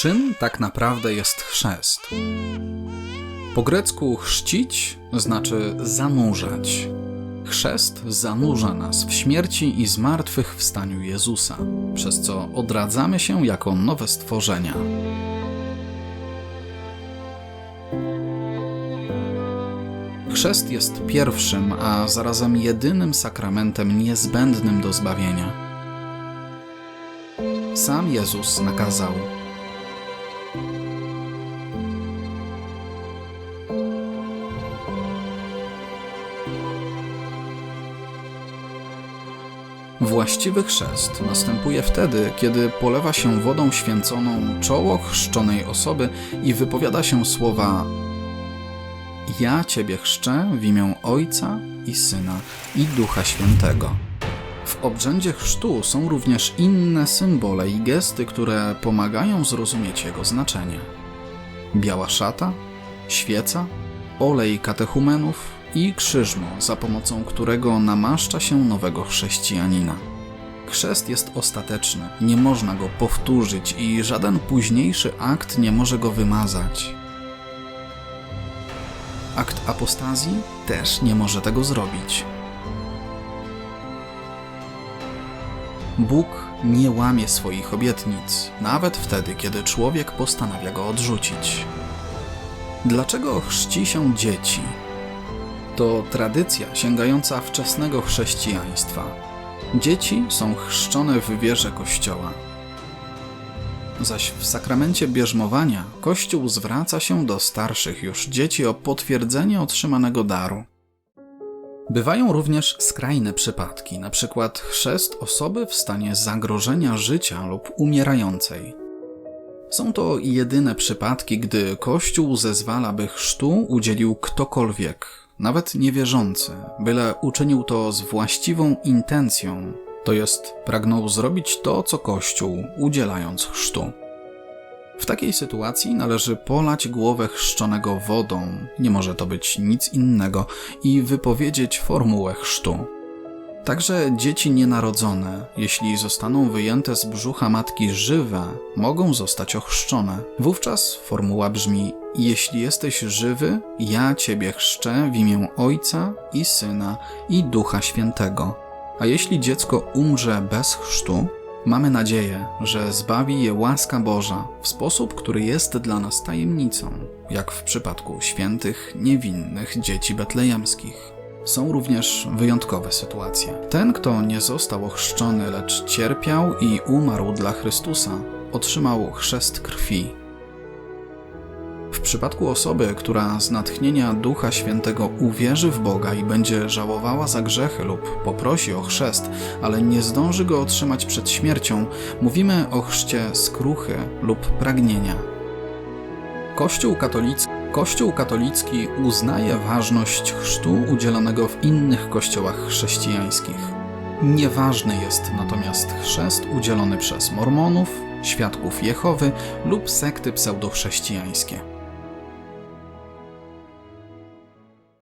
Czym tak naprawdę jest chrzest? Po grecku chrzcić znaczy zanurzać. Chrzest zanurza nas w śmierci i zmartwychwstaniu Jezusa, przez co odradzamy się jako nowe stworzenia. Chrzest jest pierwszym, a zarazem jedynym sakramentem niezbędnym do zbawienia. Sam Jezus nakazał: Właściwy chrzest następuje wtedy, kiedy polewa się wodą święconą czoło chrzczonej osoby i wypowiada się słowa Ja Ciebie chrzczę w imię Ojca i Syna i Ducha Świętego. W obrzędzie chrztu są również inne symbole i gesty, które pomagają zrozumieć jego znaczenie. Biała szata, świeca, olej katechumenów i krzyżmo, za pomocą którego namaszcza się nowego chrześcijanina. Chrzest jest ostateczny, nie można go powtórzyć i żaden późniejszy akt nie może go wymazać. Akt apostazji też nie może tego zrobić. Bóg nie łamie swoich obietnic, nawet wtedy, kiedy człowiek postanawia go odrzucić. Dlaczego chrzci się dzieci? To tradycja sięgająca wczesnego chrześcijaństwa. Dzieci są chrzczone w wierze Kościoła. Zaś w sakramencie bierzmowania Kościół zwraca się do starszych już dzieci o potwierdzenie otrzymanego daru. Bywają również skrajne przypadki, np. chrzest osoby w stanie zagrożenia życia lub umierającej. Są to jedyne przypadki, gdy Kościół zezwala, by chrztu udzielił ktokolwiek, nawet niewierzący, byle uczynił to z właściwą intencją, to jest pragnął zrobić to, co Kościół, udzielając chrztu. W takiej sytuacji należy polać głowę chrzczonego wodą, nie może to być nic innego, i wypowiedzieć formułę chrztu. Także dzieci nienarodzone, jeśli zostaną wyjęte z brzucha matki żywe, mogą zostać ochrzczone. Wówczas formuła brzmi: Jeśli jesteś żywy, ja ciebie chrzczę w imię Ojca i Syna i Ducha Świętego. A jeśli dziecko umrze bez chrztu, mamy nadzieję, że zbawi je łaska Boża w sposób, który jest dla nas tajemnicą, jak w przypadku świętych, niewinnych dzieci betlejemskich. Są również wyjątkowe sytuacje. Ten, kto nie został ochrzczony, lecz cierpiał i umarł dla Chrystusa, otrzymał chrzest krwi. W przypadku osoby, która z natchnienia Ducha Świętego uwierzy w Boga i będzie żałowała za grzechy lub poprosi o chrzest, ale nie zdąży go otrzymać przed śmiercią, mówimy o chrzcie skruchy lub pragnienia. Kościół katolicki Kościół katolicki uznaje ważność chrztu udzielonego w innych kościołach chrześcijańskich. Nieważny jest natomiast chrzest udzielony przez mormonów, świadków Jehowy lub sekty pseudochrześcijańskie.